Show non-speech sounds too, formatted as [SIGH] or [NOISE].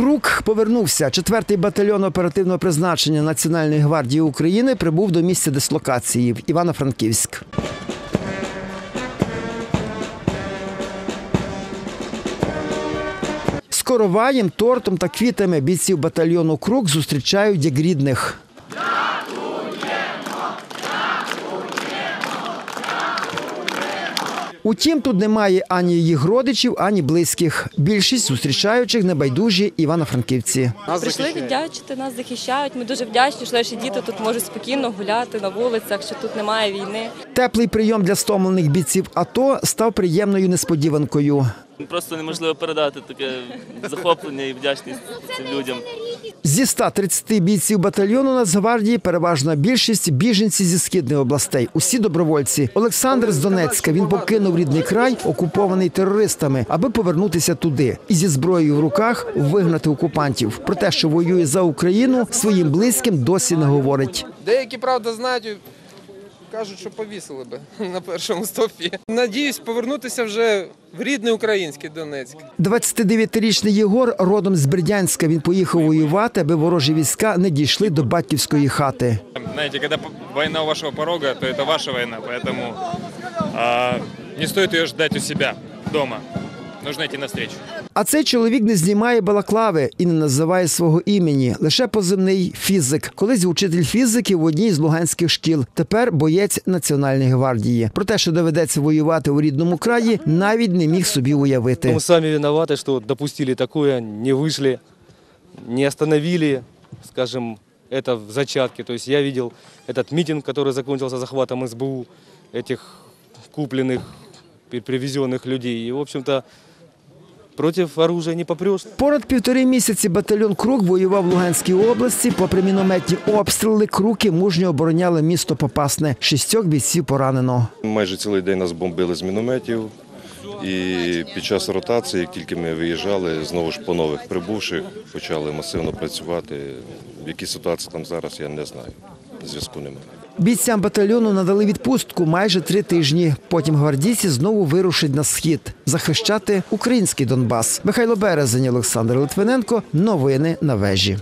Крук повернувся. Четвертий батальйон оперативного призначення Національної гвардії України прибув до місця дислокації в Івано-Франківськ. З короваєм, тортом та квітами бійців батальйону Крук зустрічають як рідних. Утім, тут немає ані їх родичів, ані близьких. Більшість зустрічаючих небайдужі івано-франківці. Прийшли віддячити, нас захищають. Ми дуже вдячні, що наші діти тут можуть спокійно гуляти на вулицях, що тут немає війни. Теплий прийом для стомлених бійців АТО став приємною несподіванкою. Просто неможливо передати таке захоплення і вдячність цим людям. Зі 130 бійців батальйону Нацгвардії переважна більшість біженці зі східних областей. Усі добровольці. Олександр з Донецька. Він покинув рідний край, окупований терористами, аби повернутися туди і зі зброєю в руках вигнати окупантів. Про те, що воює за Україну, своїм близьким досі не говорить. Деякі, правда, знають, кажуть, що повісили би [LAUGHS] на першому стопі. Надіюсь повернутися вже в рідний український Донецьк. 29-річний Єгор родом з Бердянська. Він поїхав воювати, аби ворожі війська не дійшли до батьківської хати. Знаєте, коли війна у вашого порога, то це ваша война, поэтому а, не стоїть її чекати у себе дома. Нужно идти навстречу. А цей чоловік не знімає балаклави і не називає свого імені. Лише позивний фізик. Колись учитель фізики в одній з луганських шкіл. Тепер боєць Національної гвардії. Про те, що доведеться воювати у рідному краї, навіть не міг собі уявити. Мы сами виноваты, что допустили такое, не вышли, не остановили, скажем, это в зачатке. То есть я видел этот митинг, который закончился захватом СБУ, этих купленных, при- привезенных людей. И, в общем-то, против оружия не попрешь. Понад півтори місяці батальйон Крук воював в Луганській області. Попри мінометні обстріли, круки мужньо обороняли місто Попасне. Шістьох бійців поранено. Майже цілий день нас бомбили з мінометів. І під час ротації, як тільки ми виїжджали, знову ж по нових прибувших почали масивно працювати. В якій ситуації там зараз, я не знаю. Зв'язку немає. Бійцям батальйону надали відпустку майже три тижні. Потім гвардійці знову вирушать на схід захищати український Донбас. Михайло Березень, Олександр Литвиненко. Новини на вежі.